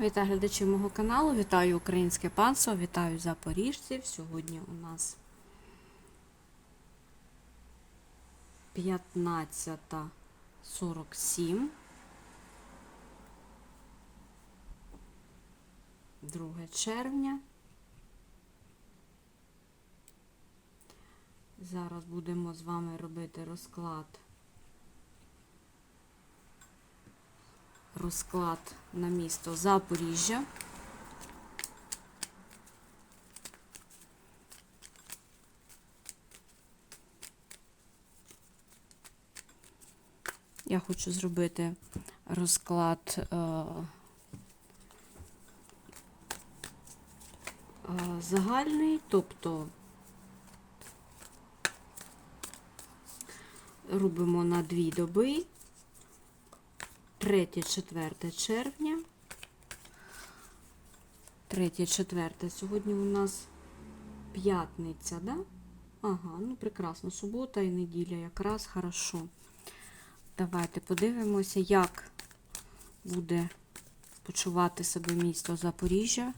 Вітаю глядачів мого каналу, вітаю українське панство, вітаю запоріжців. Сьогодні у нас 15.47. 2 червня. Зараз будемо з вами робити розклад. Розклад на місто Запоріжжя. Я хочу зробити розклад е, е, загальний, тобто робимо на дві доби. 3-4 червня. 3-4 сьогодні у нас п'ятниця, да? Ага, ну прекрасно. Субота і неділя якраз хорошо. Давайте подивимося, як буде почувати себе місто Запоріжжя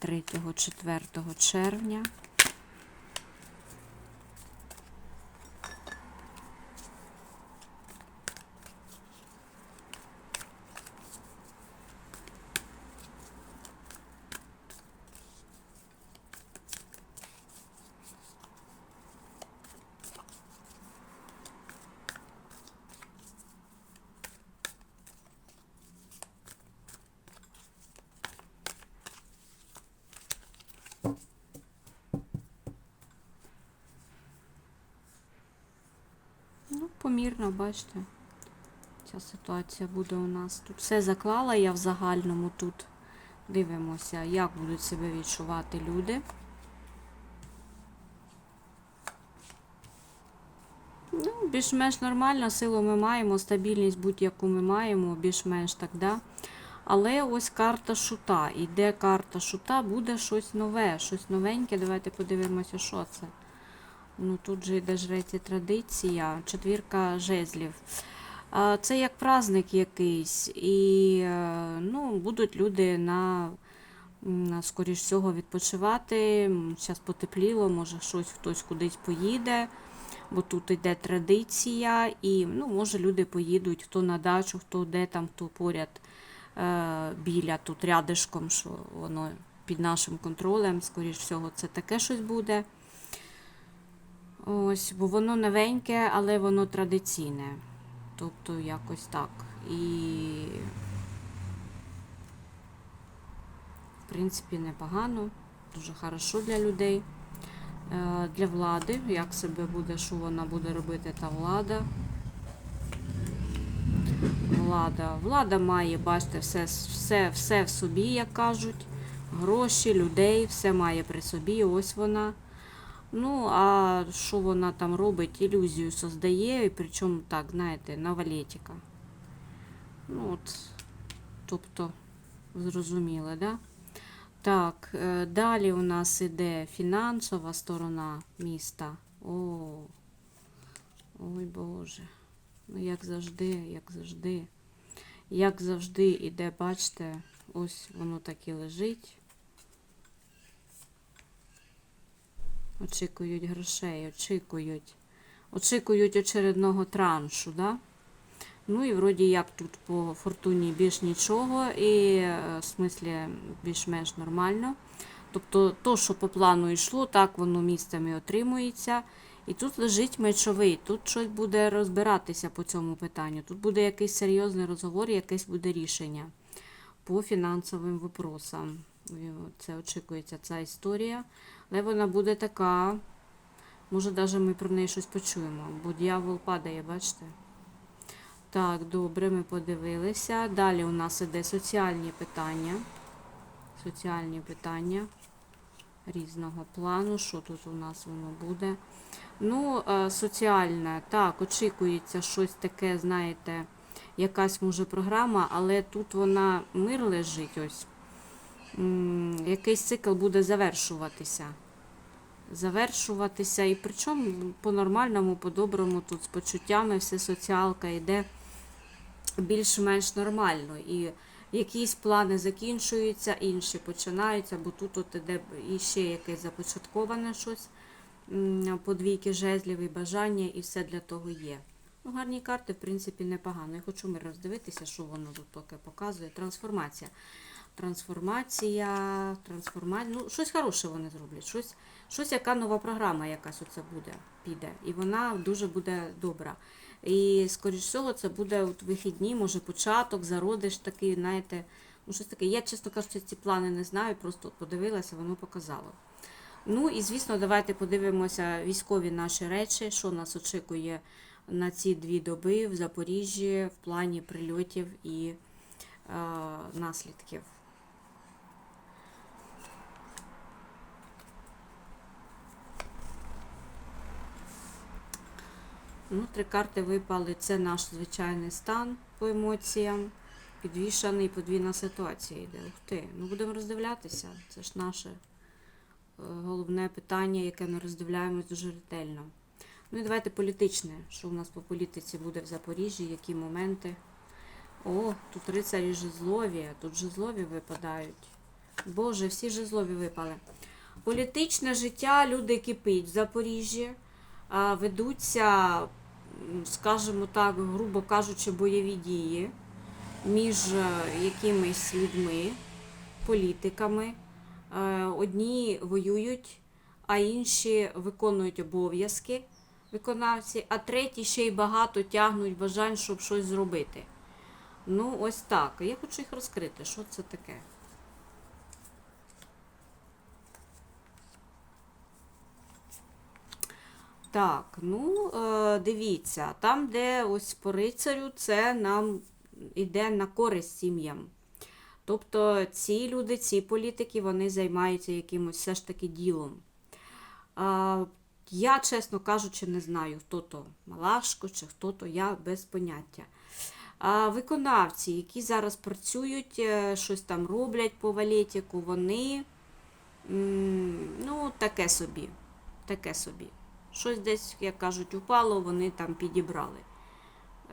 3-4 червня. Ну, помірно, бачите. Ця ситуація буде у нас. Тут все заклала я в загальному тут. Дивимося, як будуть себе відчувати люди. Ну, більш-менш нормально, силу ми маємо, стабільність будь-яку ми маємо, більш-менш так, да? Але ось карта шута. Іде карта шута, буде щось нове, щось новеньке. Давайте подивимося, що це. Ну, тут же йде жрець і традиція, четвірка жезлів. Це як праздник якийсь. І е, ну, будуть люди на, м, скоріш всього, відпочивати. Зараз потепліло, може щось хтось кудись поїде, бо тут йде традиція, і ну, може люди поїдуть, хто на дачу, хто де там, хто поряд е, біля тут рядишком, що воно під нашим контролем, скоріш всього, це таке щось буде. Ось, бо воно новеньке, але воно традиційне. Тобто якось так. І, в принципі, непогано, дуже хорошо для людей, Е, для влади, як себе буде, що вона буде робити та влада. Влада. Влада має, бачите, все, все, все в собі, як кажуть. Гроші, людей, все має при собі. Ось вона. Ну, а що вона там робить? Ілюзію создає, і причому так, знаєте, на валетіка. Ну, от, тобто, зрозуміли, да? Так, е, далі у нас іде фінансова сторона міста. О, ой Боже. Ну, як завжди, як завжди. Як завжди іде, бачите, ось воно так і лежить. Очікують грошей, очікують. Очікують очередного траншу, да? Ну і вроді як тут по фортуні більш нічого, і е, в смислі більш-менш нормально. Тобто, то, що по плану йшло, так воно місцями отримується. І тут лежить мечовий, тут щось буде розбиратися по цьому питанню. Тут буде якийсь серйозний розговор, якесь буде рішення по фінансовим випросам. Це очікується ця історія. Але вона буде така. Може, навіть ми про неї щось почуємо, бо дьявол падає, бачите? Так, добре, ми подивилися. Далі у нас іде соціальні питання. Соціальні питання різного плану. Що тут у нас воно буде? Ну, е, соціальне, так, очікується щось таке, знаєте, якась може програма, але тут вона мир лежить ось. Якийсь цикл буде завершуватися. Завершуватися. І причому по-нормальному, по-доброму, тут з почуттями все соціалка йде більш-менш нормально. І Якісь плани закінчуються, інші починаються, бо тут от іде іще якесь започатковане щось, подвійки жезлів і бажання, і все для того є. Ну, гарні карти, в принципі, непогано. Я хочу ми роздивитися, що воно тут поки показує. Трансформація. Трансформація, трансформація. Ну, щось хороше вони зроблять. Щось, щось яка нова програма якась оце буде, піде. І вона дуже буде добра. І, скоріш всього, це буде от вихідні, може початок, зародиш такий, знаєте, ну щось таке. Я, чесно кажучи, ці плани не знаю, просто подивилася, воно показало. Ну і звісно, давайте подивимося військові наші речі, що нас очікує на ці дві доби в Запоріжжі в плані прильотів і е, наслідків. Ну, три карти випали. Це наш звичайний стан по емоціям. Підвішаний подвійна ситуація йде. Ух ти. Ну будемо роздивлятися. Це ж наше е, головне питання, яке ми роздивляємось дуже ретельно. Ну і давайте політичне. Що в нас по політиці буде в Запоріжжі, які моменти. О, тут рицарі жезлові, тут жезлові випадають. Боже, всі жезлові випали. Політичне життя, люди кипить в Запоріжжі, ведуться, скажімо так, грубо кажучи, бойові дії між е, якимись людьми, політиками. Е, Одні воюють, а інші виконують обов'язки виконавці, а треті ще й багато тягнуть бажань, щоб щось зробити. Ну, ось так. Я хочу їх розкрити. Що це таке? Так, ну, е, дивіться, там, де ось по рицарю, це нам йде на користь сім'ям. Тобто ці люди, ці політики, вони займаються якимось все ж таки ділом. Я, чесно кажучи, не знаю, хто то Малашко чи хто то, я без поняття. Виконавці, які зараз працюють, е, щось там роблять по валетіку, вони ну, таке собі. Таке собі. Щось десь, як кажуть, упало, вони там підібрали.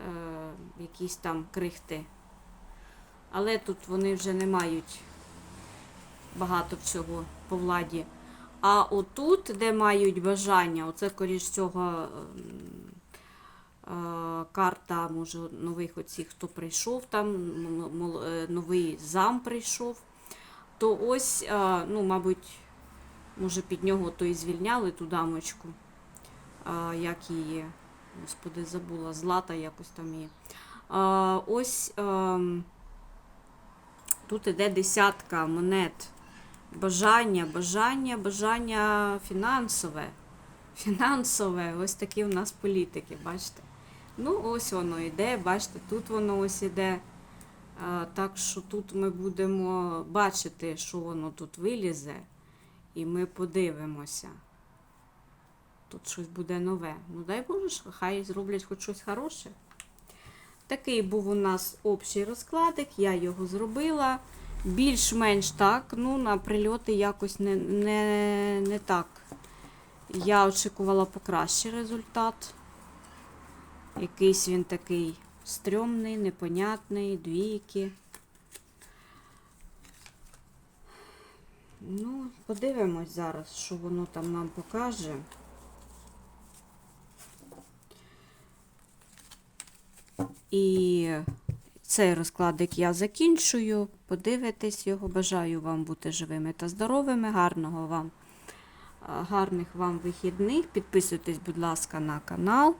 Е, якісь там крихти. Але тут вони вже не мають багато всього по владі. А отут, де мають бажання, оце, скоріш всього, ем, е, карта, може, нових оцих, хто прийшов там, е, новий зам прийшов, то ось, е, ну, мабуть, може, під нього то і звільняли ту дамочку, як її, господи, забула, злата якось там її. Ось ем, тут іде десятка монет. Бажання, бажання, бажання фінансове. Фінансове, ось такі у нас політики, бачите? Ну, ось воно йде, бачите, тут воно ось іде. Так що тут ми будемо бачити, що воно тут вилізе, і ми подивимося. Тут щось буде нове. Ну, дай Боже, хай зроблять хоч щось хороше. Такий був у нас общий розкладик, я його зробила. Більш-менш так, ну, на прильоти якось не, не, не так. Я очікувала покращий результат. Якийсь він такий стрьомний, непонятний, двійки. Ну, подивимось зараз, що воно там нам покаже. І цей розкладик я закінчую. Подивитесь його. Бажаю вам бути живими та здоровими. Гарного вам, гарних вам вихідних. Підписуйтесь, будь ласка, на канал.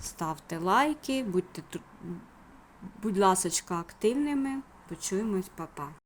Ставте лайки, будьте, будь ласочка, активними. Почуємось, па-па.